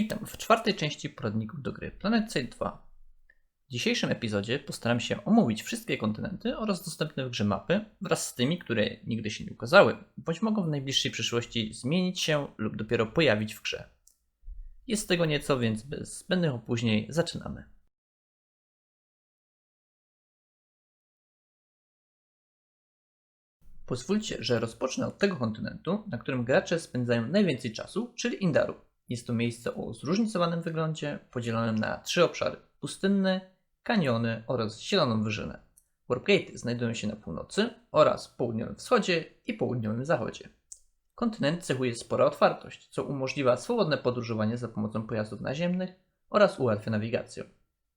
Witam w czwartej części poradników do gry Planet Side 2. W dzisiejszym epizodzie postaram się omówić wszystkie kontynenty oraz dostępne w grze mapy wraz z tymi, które nigdy się nie ukazały, bądź mogą w najbliższej przyszłości zmienić się lub dopiero pojawić w grze. Jest tego nieco, więc bez zbędnych opóźnień zaczynamy. Pozwólcie, że rozpocznę od tego kontynentu, na którym gracze spędzają najwięcej czasu, czyli Indaru. Jest to miejsce o zróżnicowanym wyglądzie, podzielonym na trzy obszary: pustynny, kaniony oraz zieloną wyżynę. Warpgate znajdują się na północy oraz południowym wschodzie i południowym zachodzie. Kontynent cechuje spora otwartość, co umożliwia swobodne podróżowanie za pomocą pojazdów naziemnych oraz ułatwia nawigację.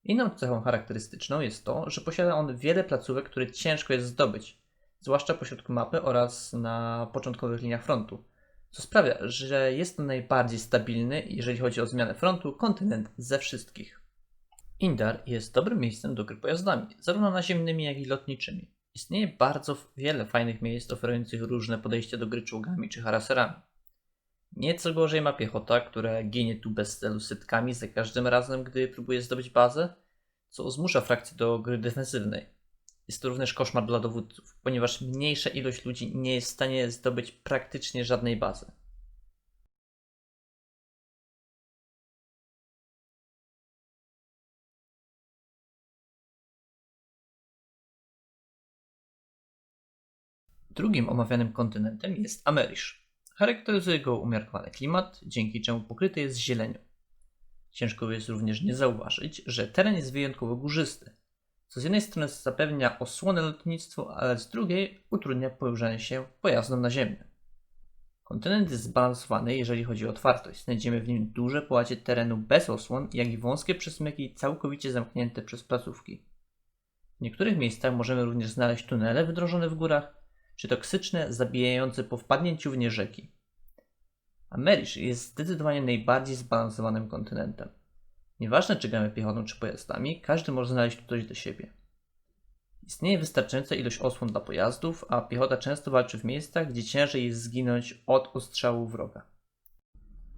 Inną cechą charakterystyczną jest to, że posiada on wiele placówek, które ciężko jest zdobyć, zwłaszcza pośrodku mapy oraz na początkowych liniach frontu, co sprawia, że jest to najbardziej stabilny, jeżeli chodzi o zmianę frontu, kontynent ze wszystkich. Indar jest dobrym miejscem do gry pojazdami, zarówno naziemnymi, jak i lotniczymi. Istnieje bardzo wiele fajnych miejsc oferujących różne podejścia do gry czołgami czy haraserami. Nieco gorzej ma piechota, która ginie tu bez celu setkami za każdym razem, gdy próbuje zdobyć bazę, co zmusza frakcję do gry defensywnej. Jest to również koszmar dla dowódców, ponieważ mniejsza ilość ludzi nie jest w stanie zdobyć praktycznie żadnej bazy. Drugim omawianym kontynentem jest Amerisz. Charakteryzuje go umiarkowany klimat, dzięki czemu pokryty jest zielenią. Ciężko jest również nie zauważyć, że teren jest wyjątkowo górzysty, co z jednej strony zapewnia osłonę lotnictwu, ale z drugiej utrudnia poruszanie się pojazdom naziemnym. Kontynent jest zbalansowany, jeżeli chodzi o otwartość. Znajdziemy w nim duże połacie terenu bez osłon, jak i wąskie przesmyki całkowicie zamknięte przez placówki. W niektórych miejscach możemy również znaleźć tunele wydrożone w górach, czy toksyczne, zabijające po wpadnięciu w nie rzeki. Amerisz jest zdecydowanie najbardziej zbalansowanym kontynentem. Nieważne czy gramy piechotą czy pojazdami, każdy może znaleźć tu coś do siebie. Istnieje wystarczająca ilość osłon dla pojazdów, a piechota często walczy w miejscach, gdzie ciężej jest zginąć od ostrzału wroga.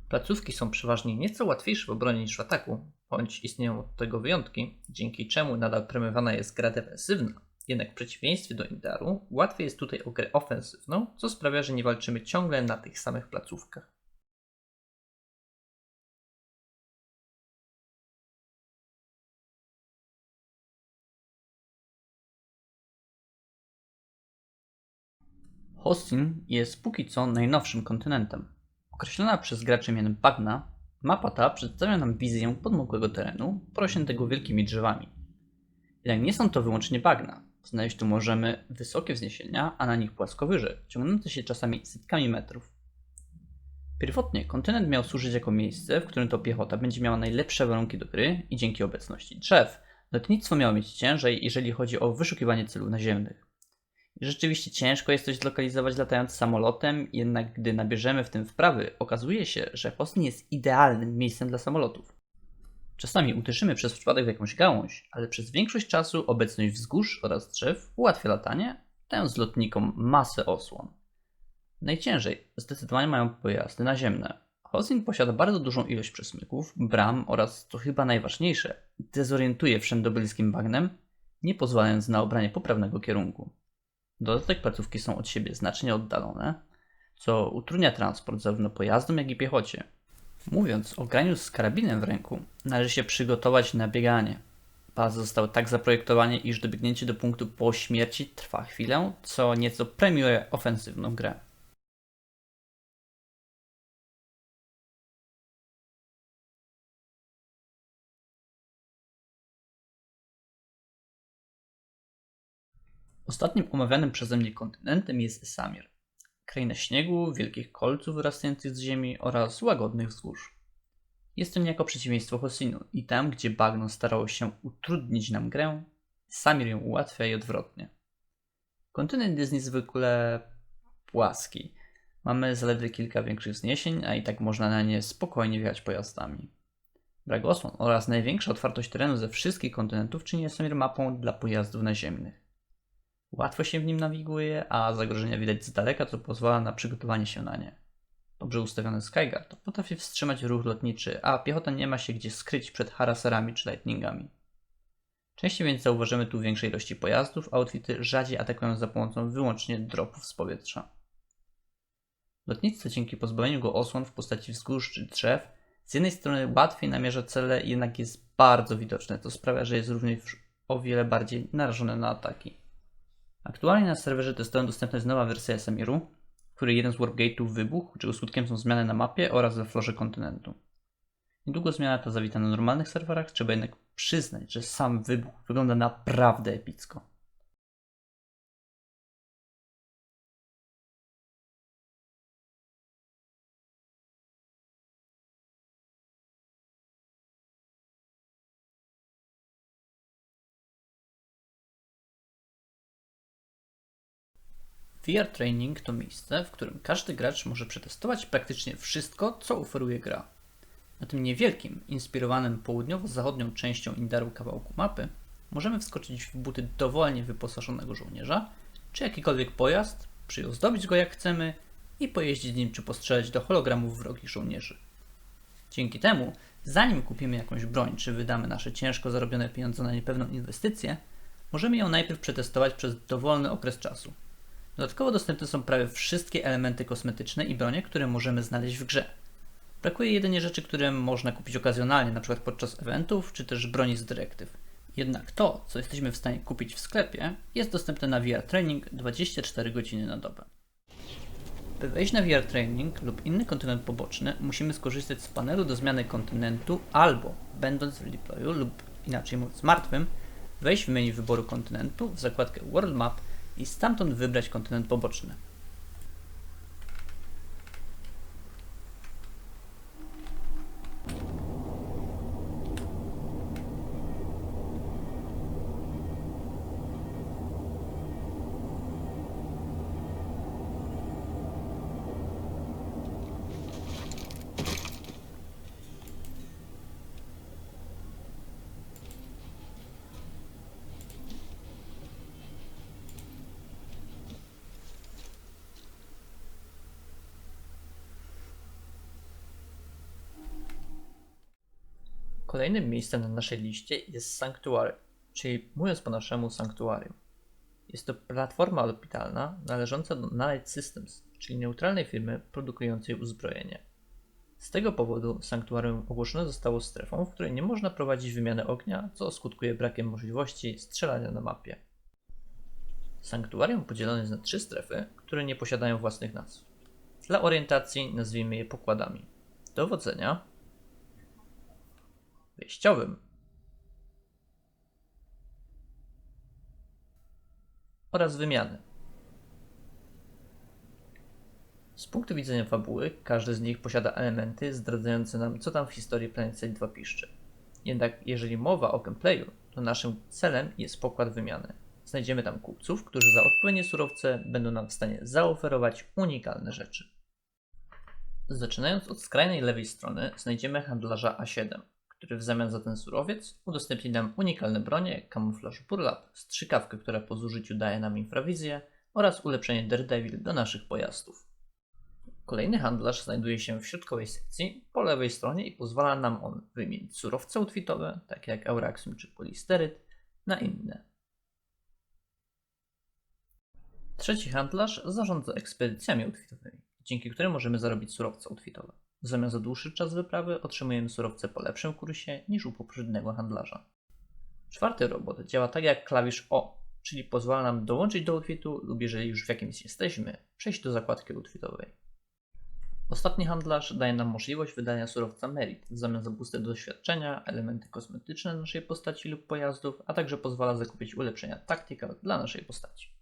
Placówki są przeważnie nieco łatwiejsze w obronie niż w ataku, bądź istnieją od tego wyjątki, dzięki czemu nadal premiowana jest gra defensywna. Jednak w przeciwieństwie do Indaru, łatwiej jest tutaj o grę ofensywną, co sprawia, że nie walczymy ciągle na tych samych placówkach. Hostin jest póki co najnowszym kontynentem. Określona przez graczy mianem bagna, mapa ta przedstawia nam wizję podmokłego terenu, porośniętego wielkimi drzewami. Jednak nie są to wyłącznie bagna. Znaleźć tu możemy wysokie wzniesienia, a na nich płaskowyże, ciągnące się czasami setkami metrów. Pierwotnie kontynent miał służyć jako miejsce, w którym to piechota będzie miała najlepsze warunki do gry i dzięki obecności drzew, lotnictwo miało mieć ciężej, jeżeli chodzi o wyszukiwanie celów naziemnych. Rzeczywiście ciężko jest coś zlokalizować latając samolotem, jednak gdy nabierzemy w tym wprawy, okazuje się, że Hostin jest idealnym miejscem dla samolotów. Czasami uderzymy przez przypadek w jakąś gałąź, ale przez większość czasu obecność wzgórz oraz drzew ułatwia latanie, dając lotnikom masę osłon. Najciężej zdecydowanie mają pojazdy naziemne. Hostin posiada bardzo dużą ilość przesmyków, bram oraz, co chyba najważniejsze, dezorientuje wszędobylskim bagnem, nie pozwalając na obranie poprawnego kierunku. Dodatek placówki są od siebie znacznie oddalone, co utrudnia transport zarówno pojazdom, jak i piechocie. Mówiąc o graniu z karabinem w ręku, należy się przygotować na bieganie. Bazy zostały tak zaprojektowane, iż dobiegnięcie do punktu po śmierci trwa chwilę, co nieco premiuje ofensywną grę. Ostatnim omawianym przeze mnie kontynentem jest Samir. Kraina śniegu, wielkich kolców wyrastających z ziemi oraz łagodnych wzgórz. Jest to niejako przeciwieństwo Hosinu i tam, gdzie bagno starało się utrudnić nam grę, Samir ją ułatwia i odwrotnie. Kontynent jest niezwykle płaski. Mamy zaledwie kilka większych wzniesień, a i tak można na nie spokojnie wjechać pojazdami. Brak osłon oraz największa otwartość terenu ze wszystkich kontynentów czyni Samir mapą dla pojazdów naziemnych. Łatwo się w nim nawiguje, a zagrożenia widać z daleka, co pozwala na przygotowanie się na nie. Dobrze ustawiony Skyguard potrafi wstrzymać ruch lotniczy, a piechota nie ma się gdzie skryć przed haraserami czy lightningami. Częściej więc zauważymy tu większej ilości pojazdów, a outfity rzadziej atakują za pomocą wyłącznie dropów z powietrza. Lotnictwo dzięki pozbawieniu go osłon w postaci wzgórz czy drzew z jednej strony łatwiej namierza cele, jednak jest bardzo widoczne. To sprawia, że jest również o wiele bardziej narażone na ataki. Aktualnie na serwerze testowym dostępna jest nowa wersja Semiru, w której jeden z warpgate'ów wybuchł, czego skutkiem są zmiany na mapie oraz we florze kontynentu. Niedługo zmiana ta zawita na normalnych serwerach, trzeba jednak przyznać, że sam wybuch wygląda naprawdę epicko. VR Training to miejsce, w którym każdy gracz może przetestować praktycznie wszystko, co oferuje gra. Na tym niewielkim, inspirowanym południowo-zachodnią częścią Indaru kawałku mapy możemy wskoczyć w buty dowolnie wyposażonego żołnierza, czy jakikolwiek pojazd, przyozdobić go jak chcemy i pojeździć nim czy postrzelać do hologramów wrogich żołnierzy. Dzięki temu, zanim kupimy jakąś broń, czy wydamy nasze ciężko zarobione pieniądze na niepewną inwestycję, możemy ją najpierw przetestować przez dowolny okres czasu. Dodatkowo dostępne są prawie wszystkie elementy kosmetyczne i bronie, które możemy znaleźć w grze. Brakuje jedynie rzeczy, które można kupić okazjonalnie, np. podczas eventów, czy też broni z dyrektyw. Jednak to, co jesteśmy w stanie kupić w sklepie, jest dostępne na VR Training 24 godziny na dobę. By wejść na VR Training lub inny kontynent poboczny, musimy skorzystać z panelu do zmiany kontynentu albo, będąc w deployu lub inaczej mówiąc martwym, wejść w menu wyboru kontynentu w zakładkę World Map i stamtąd wybrać kontynent poboczny. Kolejnym miejscem na naszej liście jest Sanctuary, czyli mówiąc po naszemu Sanktuarium. Jest to platforma orbitalna należąca do Night Systems, czyli neutralnej firmy produkującej uzbrojenie. Z tego powodu Sanktuarium ogłoszone zostało strefą, w której nie można prowadzić wymiany ognia, co skutkuje brakiem możliwości strzelania na mapie. Sanktuarium podzielone jest na trzy strefy, które nie posiadają własnych nazw. Dla orientacji nazwijmy je pokładami. Dowodzenia, wyjściowym oraz wymiany. Z punktu widzenia fabuły, każdy z nich posiada elementy zdradzające nam, co tam w historii Planet Side 2 piszczy. Jednak jeżeli mowa o gameplayu, to naszym celem jest pokład wymiany. Znajdziemy tam kupców, którzy za odpowiednie surowce będą nam w stanie zaoferować unikalne rzeczy. Zaczynając od skrajnej lewej strony, znajdziemy handlarza A7 który w zamian za ten surowiec udostępni nam unikalne bronie, kamuflaż burlap, strzykawkę, która po zużyciu daje nam infrawizję oraz ulepszenie Daredevil do naszych pojazdów. Kolejny handlarz znajduje się w środkowej sekcji po lewej stronie i pozwala nam on wymienić surowce outfitowe, takie jak Euraxium czy Polisteryt, na inne. Trzeci handlarz zarządza ekspedycjami outfitowymi, dzięki którym możemy zarobić surowce outfitowe. Zamiast za dłuższy czas wyprawy otrzymujemy surowce po lepszym kursie niż u poprzedniego handlarza. Czwarty robot działa tak jak klawisz O, czyli pozwala nam dołączyć do outfitu lub jeżeli już w jakimś jesteśmy, przejść do zakładki outfitowej. Ostatni handlarz daje nam możliwość wydania surowca Merit w zamian za do doświadczenia, elementy kosmetyczne naszej postaci lub pojazdów, a także pozwala zakupić ulepszenia tactical dla naszej postaci.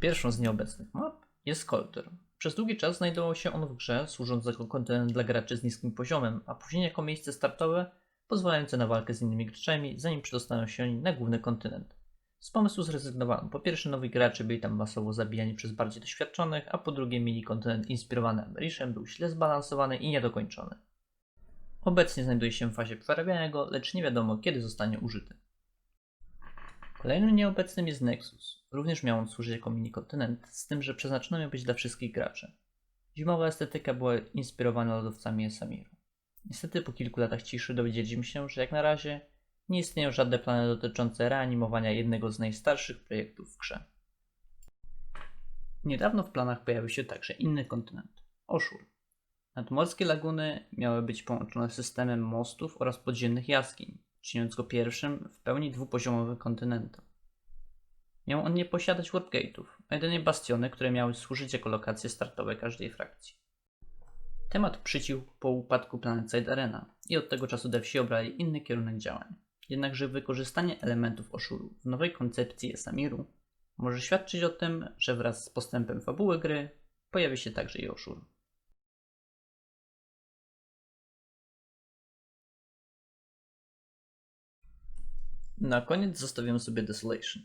Pierwszą z nieobecnych map jest Colter. Przez długi czas znajdował się on w grze, służąc jako kontynent dla graczy z niskim poziomem, a później jako miejsce startowe pozwalające na walkę z innymi graczami, zanim przedostaną się oni na główny kontynent. Z pomysłu zrezygnowano. Po pierwsze, nowi gracze byli tam masowo zabijani przez bardziej doświadczonych, a po drugie, mini kontynent inspirowany Ameriszem był źle zbalansowany i niedokończony. Obecnie znajduje się w fazie przerabiania go, lecz nie wiadomo kiedy zostanie użyty. Kolejnym nieobecnym jest Nexus. Również miał on służyć jako mini-kontynent, z tym, że przeznaczony miał być dla wszystkich graczy. Zimowa estetyka była inspirowana lodowcami Esamiru. Niestety po kilku latach ciszy dowiedzieliśmy się, że jak na razie nie istnieją żadne plany dotyczące reanimowania jednego z najstarszych projektów w grze. Niedawno w planach pojawił się także inny kontynent Oshur. Nadmorskie laguny miały być połączone systemem mostów oraz podziemnych jaskiń, czyniąc go pierwszym w pełni dwupoziomowym kontynentem. Miał on nie posiadać warpgate'ów, a jedynie bastiony, które miały służyć jako lokacje startowe każdej frakcji. Temat przycił po upadku Planetside Arena i od tego czasu devsi obrali inny kierunek działań. Jednakże wykorzystanie elementów Oshuru w nowej koncepcji Esamiru może świadczyć o tym, że wraz z postępem fabuły gry pojawi się także i Oshur. Na koniec zostawiam sobie Desolation.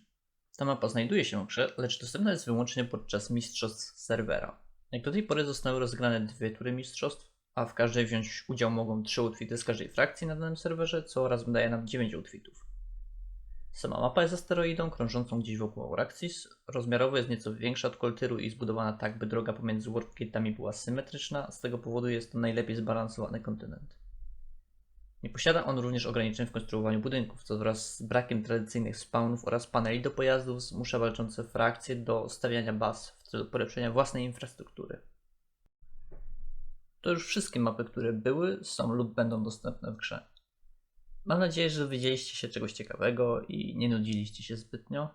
Ta mapa znajduje się w grze, lecz dostępna jest wyłącznie podczas mistrzostw serwera. Jak do tej pory zostały rozegrane dwie tury mistrzostw, a w każdej wziąć udział mogą trzy outfity z każdej frakcji na danym serwerze, co razem daje nam 9 outfitów. Sama mapa jest asteroidą krążącą gdzieś wokół Auraxis. Rozmiarowo jest nieco większa od Koltyru i zbudowana tak, by droga pomiędzy warpgate'ami była symetryczna, z tego powodu jest to najlepiej zbalansowany kontynent. Nie posiada on również ograniczeń w konstruowaniu budynków, co wraz z brakiem tradycyjnych spawnów oraz paneli do pojazdów zmusza walczące frakcje do stawiania baz w celu polepszenia własnej infrastruktury. To już wszystkie mapy, które były, są lub będą dostępne w grze. Mam nadzieję, że dowiedzieliście się czegoś ciekawego i nie nudziliście się zbytnio.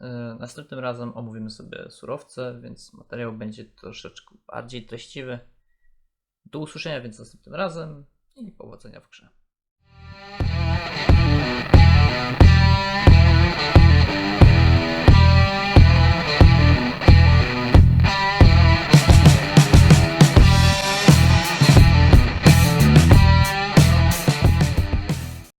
Yy, Następnym razem omówimy sobie surowce, więc materiał będzie troszeczkę bardziej treściwy. Do usłyszenia więc następnym razem i powodzenia w grze.